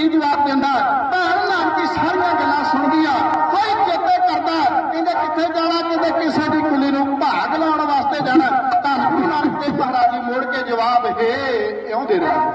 ਕੀ ਜਵਾਬ ਦਿੰਦਾ ਭੈਣ ਨਾਨਕੀ ਸਾਰੀਆਂ ਗੱਲਾਂ ਸੁਣਦੀਆਂ ਕੋਈ ਚੇਤੇ ਕਰਦਾ ਕਹਿੰਦੇ ਕਿੱਥੇ ਜਾਣਾ, ਕਹਿੰਦੇ ਕਿਸੇ ਦੀ ਕੁਲੀ ਨੂੰ ਭਾਗ ਲਾਉਣ ਵਾਸਤੇ ਜਾਣਾ। ਧੰਨ ਗੁਰੂ ਨਾਨਕ ਦੇਵ ਮਹਾਰਾਜ ਜੀ, ਮੋੜ ਕੇ ਜਵਾਬ, ਹੈ, ਇਉਂ ਦੇ ਰਿਹਾ।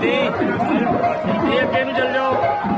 नीति नीति के भी चल जाओ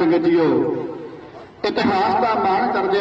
ਸੰਗਤ ਜੀਓ ਇਤਿਹਾਸ ਦਾ ਮਾਣ ਕਰਦਿਆਂ